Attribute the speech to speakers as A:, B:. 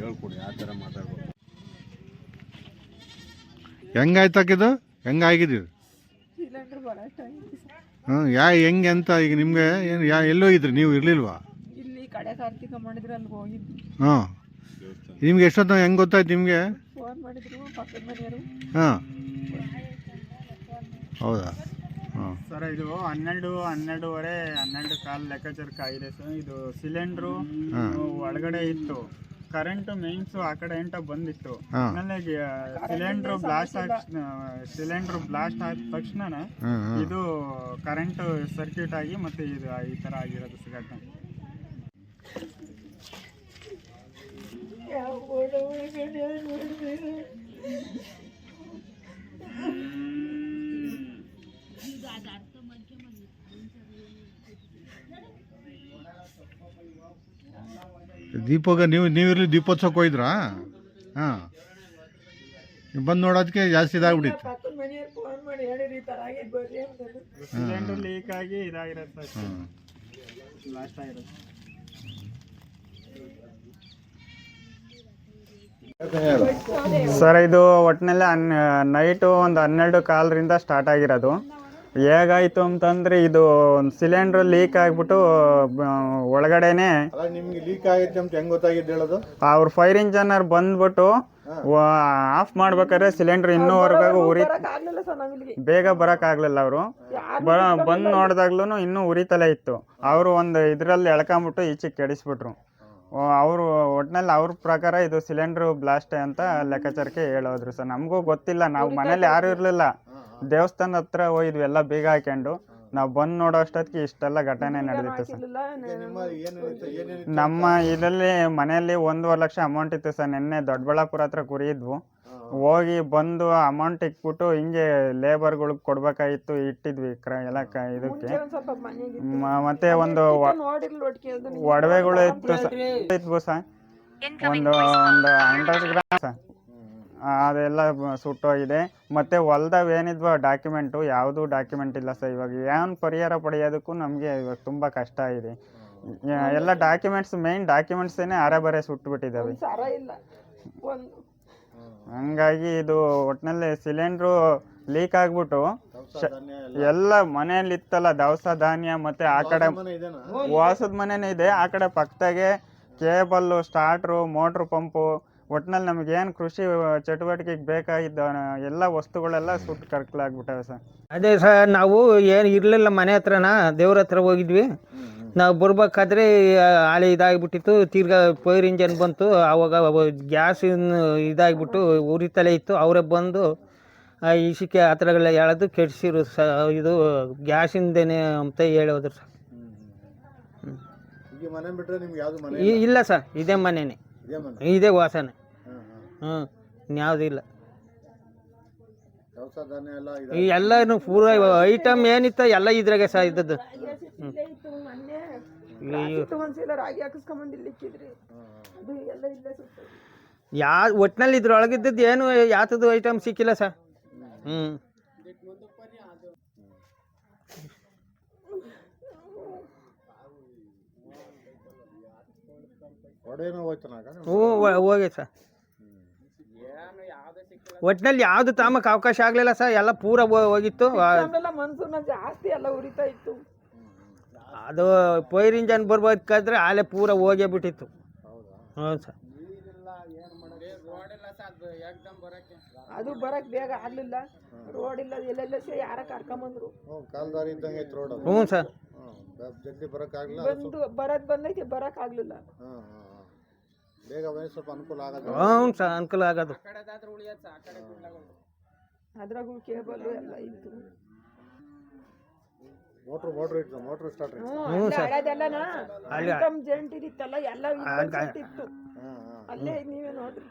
A: ಹೇಳ್ಕೊಡಿ ಆ ಥರ ಮಾತಾಡ್ಬೋದು
B: ಹೆಂಗಾಯ್ತಾಕಿದು? ಹೆಂಗಾಗಿದ್ದೀವಿ
C: ಸಿಲಿಂಡರ್
B: ಹಾಂ ಯಾ ಹೆಂಗೆ ಅಂತ ಈಗ ನಿಮಗೆ ಏನು ಯಾ ಎಲ್ಲೋಗಿದ್ರಿ ನೀವು ಇರಲಿಲ್ವಾ?
C: ಇಲ್ಲಿ ಕಡೆ ಕಾರ್ತಿಕ ಮಾಡಿದ್ರೆ ಅಲ್ಲಿ ಹೋಗಿದ್ವಿ.
B: ಹಾಂ ನಿಮ್ಗೆ ಎಷ್ಟೊತ್ತು ಹೆಂಗೆ ಗೊತ್ತಾಯ್ತು ನಿಮಗೆ?
C: ಫೋನ್ ಮಾಡಿದ್ರು ಪಕ್ಕದ ಮನೆಯವರು.
B: ಹಾಂ ಹೌದಾ? ಹಾಂ
D: ಸರ್ ಇದು ಹನ್ನೆರಡು ಹನ್ನೆರಡುವರೆ ಹನ್ನೆರಡು ಕಾಲು ಲೆಕ್ಕಾಚಾರಕ್ಕೆ ಆಗಿದೆ ಸರ್. ಇದು ಸಿಲಿಂಡ್ರು
B: ಹಾಂ.
D: ಒಳಗಡೆ ಇತ್ತು. ಕರೆಂಟ್ ಮೇನ್ಸ್ ಆ ಕಡೆ ಎಂಟ ಬಂದಿತ್ತು. ಆಮೇಲೆ ಸಿಲಿಂಡ್ರು ಬ್ಲಾಸ್ಟ್ ಆಗ ಸಿಲಿಂಡರ್ ಬ್ಲಾಸ್ಟ್ ಆದ ತಕ್ಷಣ ಇದು ಕರೆಂಟ್ ಸರ್ಕ್ಯೂಟ್ ಆಗಿ ಮತ್ತೆ ಇದು ಈ ತರ ಆಗಿರೋದು ಘಟನೆ
B: ದೀಪಗ ನೀವು ನೀವಿರಲಿ ದೀಪೋತ್ಸವಕ್ಕೆ ಹೋಗಿದ್ರಾ ಹಾಂ. ನೀವು ಬಂದು ನೋಡೋದಕ್ಕೆ ಜಾಸ್ತಿ ಇದಾಗ್ಬಿಟ್ಟಿತ್ತು.
D: ಸರ್ ಇದು ಒಟ್ಟಿನಲ್ಲಿ ಹನ್ ನೈಟು ಒಂದು ಹನ್ನೆರಡು ಕಾಲರಿಂದ ಸ್ಟಾರ್ಟ್ ಆಗಿರೋದು. ಹೇಗಾಯಿತು ಅಂತಂದರೆ ಇದು ಸಿಲಿಂಡ್ರ್ ಲೀಕ್ ಆಗಿಬಿಟ್ಟು ಒಳಗಡೆನೆ
B: ಅಲ್ಲ ನಿಮ್ಗೆ ಲೀಕ್ ಆಗೈತೆ ಅಂತ ಹೆಂಗ್ ಗೊತ್ತಾಗಿದ್ದು ಹೇಳೋದು?
D: ಅವ್ರ ಫೈರ್ ಇಂಜನರ್ ಬಂದ್ಬಿಟ್ಟು ಆಫ್ ಮಾಡ್ಬೇಕಾದ್ರೆ ಸಿಲಿಂಡರ್ ಇನ್ನೂವರೆಗೂ ಉರಿ ಬೇಗ ಬರೋಕ್ಕಾಗಲಿಲ್ಲ ಅವರು.
C: ಯಾರು
D: ಬ ಬಂದು ನೋಡಿದಾಗ್ಲೂ ಇನ್ನೂ ಉರಿತಲೇ ಇತ್ತು. ಅವರು ಒಂದು ಇದರಲ್ಲಿ ಎಳ್ಕೊಂಬಿಟ್ಟು ಈಚೆಗೆ ಕೆಡಿಸ್ಬಿಟ್ರು. ಅವರು ಒಟ್ನಲ್ಲಿ ಅವ್ರ ಪ್ರಕಾರ ಇದು ಸಿಲಿಂಡರ್ ಬ್ಲಾಸ್ಟ್ ಅಂತ ಲೆಕ್ಕಾಚಾರಕ್ಕೆ ಹೇಳೋದ್ರು ಸರ್. ನಮಗೂ ಗೊತ್ತಿಲ್ಲ ನಾವು ಮನೇಲಿ ಯಾರು ಇರಲಿಲ್ಲ. ದೇವಸ್ಥಾನ ಹತ್ರ ಹೋಗಿದ್ವಿ ಎಲ್ಲ ಬೀಗ ಹಾಕೊಂಡು ನಾವು ಬಂದು ನೋಡೋ ಅಷ್ಟೊತ್ತಿಗೆ ಇಷ್ಟೆಲ್ಲ ಘಟನೆ ನಡೆದಿತ್ತು ಸರ್. ನಮ್ಮ ಇದರಲ್ಲಿ ಮನೆಯಲ್ಲಿ ಒಂದೂವರೆ ಲಕ್ಷ ಅಮೌಂಟ್ ಇತ್ತು ಸರ್. ನಿನ್ನೆ ದೊಡ್ಡಬಳ್ಳಾಪುರ ಹತ್ರ ಕುರಿ ಇದ್ವು. ಹೋಗಿ ಬಂದು ಅಮೌಂಟ್ ಇಟ್ಬಿಟ್ಟು ಹಿಂಗೆ ಲೇಬರ್ಗಳಿಗೆ ಕೊಡ್ಬೇಕಾಗಿತ್ತು ಇಟ್ಟಿದ್ವಿ ಕ್ರ ಎಲ್ಲ ಕ ಇದಕ್ಕೆ. ಮ- ಮತ್ತೆ ಒಂದು ಒಡವೆಗಳು ಇತ್ತು ಸ- ಇದ್ವು ಸರ್. ಒಂದು ಒಂದು ಹಂಡ್ರೆಡ್ ಗ್ರಾಮ್ ಸರ್. ಅದೆಲ್ಲ ಸುಟ್ಟೋಗಿದೆ. ಮತ್ತೆ ಹೊಲ್ದಾಗ ಏನಿದ್ವು ಡಾಕ್ಯುಮೆಂಟು ಯಾವುದೂ ಡಾಕ್ಯುಮೆಂಟ್ ಇಲ್ಲ ಸರ್ ಇವಾಗ. ಏನು ಪರಿಹಾರ ಪಡೆಯೋದಕ್ಕೂ ನಮಗೆ ಇವಾಗ ತುಂಬ ಕಷ್ಟ ಇದೆ ಎಲ್ಲ ಡಾಕ್ಯುಮೆಂಟ್ಸ್ ಮೇನ್ ಡಾಕ್ಯುಮೆಂಟ್ಸೇನೆ ಅರೆ ಬರೇ ಸುಟ್ಟುಬಿಟ್ಟಿದ್ದಾವೆ ಹಂಗಾಗಿ ಇದು ಒಟ್ಟಿನಲ್ಲಿ ಸಿಲಿಂಡ್ರು ಲೀಕ್ ಆಗ್ಬಿಟ್ಟು ಎಲ್ಲ. ಮನೆಯಲ್ಲಿ ಇತ್ತಲ್ಲ ದವಸ ಧಾನ್ಯ ಮತ್ತೆ ಆ ಕಡೆ ವಾಸದ ಮನೆನೇ ಇದೆ. ಆ ಕಡೆ ಪಕ್ಕದಾಗೆ ಕೇಬಲ್ಲು ಸ್ಟಾರ್ಟ್ರು ಮೋಟ್ರ್ ಪಂಪು ಒಟ್ಟಿನಲ್ಲಿ ನಮಗೇನು ಕೃಷಿ ಚಟುವಟಿಕೆಗೆ ಬೇಕಾಗಿದ್ದ ಎಲ್ಲ ವಸ್ತುಗಳೆಲ್ಲ ಸುಟ್ಟು ಕರ್ಕಲಾಗ್ಬಿಟ್ಟವೆ ಸರ್
E: ಅದೇ ಸರ್ ನಾವು ಏನು ಇರಲಿಲ್ಲ ಮನೆ ಹತ್ರನ ದೇವ್ರ ಹತ್ರ ಹೋಗಿದ್ವಿ ನಾವು ಬರ್ಬೇಕಾದ್ರೆ ಹಾಳೆ ಇದಾಗಿಬಿಟ್ಟಿತ್ತು ತಿರ್ಗಾ ಪೈರ್ ಇಂಜನ್ ಬಂತು ಆವಾಗ ಗ್ಯಾಸ್ ಇದಾಗಿಬಿಟ್ಟು ಉರಿತಲೇ ಇತ್ತು ಅವರೇ ಬಂದು ಆ ಇಸಿಕೆ ಆ ಥರಗಳೆಲ್ಲ ಎಳೆದು ಕೆಡಿಸಿರು ಸ ಇದು ಗ್ಯಾಸಿಂದೇನೆ ಅಂತ ಹೇಳೋದ್ರು ಸರ್
B: ಈಗ ಮನೆ ಬಿಟ್ರೆ ನಿಮ್ಗೆ ಯಾವ್ದು ಮನೆ
E: ಇಲ್ಲ ಸರ್ ಇದೇ ಮನೆನೇ
B: ಇದೇ ಮನೆ
E: ಇದೇ ವಾಸನೆ ಹ್ಞೂ ಇನ್ಯಾವುದಿಲ್ಲ
B: ದವಸ ಧಾನ್ಯ ಎಲ್ಲ ಇದೆ
E: ಈ ಎಲ್ಲನೂ ಪೂರ ಐಟಮ್ ಏನಿತ್ತ ಎಲ್ಲ ಇದ್ರಾಗೆ ಸಹ ಇದ್ದದ್ದು.
C: ಇಲ್ಲೇ ಇತ್ತು ಮೊನ್ನೆ.
E: ಅಯ್ಯೋ.
C: ಇತ್ತು ಒಂದ್ಸಲ ರಾಗಿ ಹಾಕಿಸ್ಕೊಂಬಂದು ಇಲ್ಲಿ ಇಕ್ಕಿದ್ರಿ. ಅದು ಎಲ್ಲ ಇಲ್ಲೇ ಸುತ್ತು
E: ಯಾ ಒಟ್ನಲ್ಲಿ ಇದ್ರೊಳಗಿದ್ದದ್ದು ಏನು ಯಾತದ್ದು ಐಟಮ್ ಸಿಕ್ಕಿಲ್ಲ ಸರ್. ಹ್ಞೂ
B: ಒಡೆನೂ
E: ಹ್ಞೂ ಹೋಗಿ ಸರ್. ಒಟ್ಟಿನಲ್ಲಿ ಯಾವ್ದು ತಾಮಕ್ ಅವಕಾಶ ಆಗಲಿಲ್ಲ ಸರ್ ಎಲ್ಲ ಪೂರ ಹೋ- ಹೋಗಿತ್ತು. ಆ,
C: ಜಾಸ್ತಿ ಎಲ್ಲ ಉರಿತಾ ಇತ್ತು.
E: ಅದು ಪೈರ್ ಇಂಜನ್ ಬರ್ಬೇಕಾದ್ರೆ ಆಲೆ ಪೂರ ಹೋಗೇ ಬಿಟ್ಟಿತ್ತು. ಹ್ಞೂ ಸರ್.
C: ಅದು ಬರಕ್ ಬೇಗ ಆಗ್ಲಿಲ್ಲ. ರೋಡ್ ಇಲ್ಲ ಎಲ್ಲೆಲ್ಲ ಸೇ ಯಾರ ಕರ್ಕೊಂಬಂದ್ರು.
B: ಕಾಲ್ದಾರಿ ಇದ್ದಂಗೆ ಐತೆ ರೋಡ್ ಅದು
E: ಹ್ಞೂ ಸರ್.
B: ಹ್ಞೂ ಬ- ಜಲ್ದಿ ಬರೋಕ್ಕಾಗಲ್ಲ
C: ಬಂದು ಬರದ್ ಬಂದೈತಿ ಬರಕ್ ಆಗ್ಲಿಲ್ಲ.
B: ಹಾಂ ಹಾಂ ಹಾಂ ಬೇಗ ಬಂದ್ರೆ ಸ್ವಲ್ಪ ಅನುಕೂಲ ಆಗೋದು
E: ಹ್ಞೂ ಸರ್ ಅನುಕೂಲ ಆಗೋದು.
C: ಅದ್ರಾಗೂ ಕೇಬಲ್ ಎಲ್ಲ ಇತ್ತು.
B: ಮೋಟ್ರ್ ಮೋಟ್ರ್ ಇತ್ತು ಮೋಟ್ರ್ ಸ್ಟಾರ್ಟ್ ಇತ್ತು.
C: ಹ್ಞೂ ಹಳೆದೆಲ್ಲನ
E: ಅಲ್ಲಿ-
C: ಅನ್ಕಮ್ ಜಂಟ್ ಇದಿತ್ತಲ್ಲ ಎಲ್ಲ ಇತ್ತು. ಅಲ್ಲೇ ನೀವೇ ನೋಡ್ರಿ.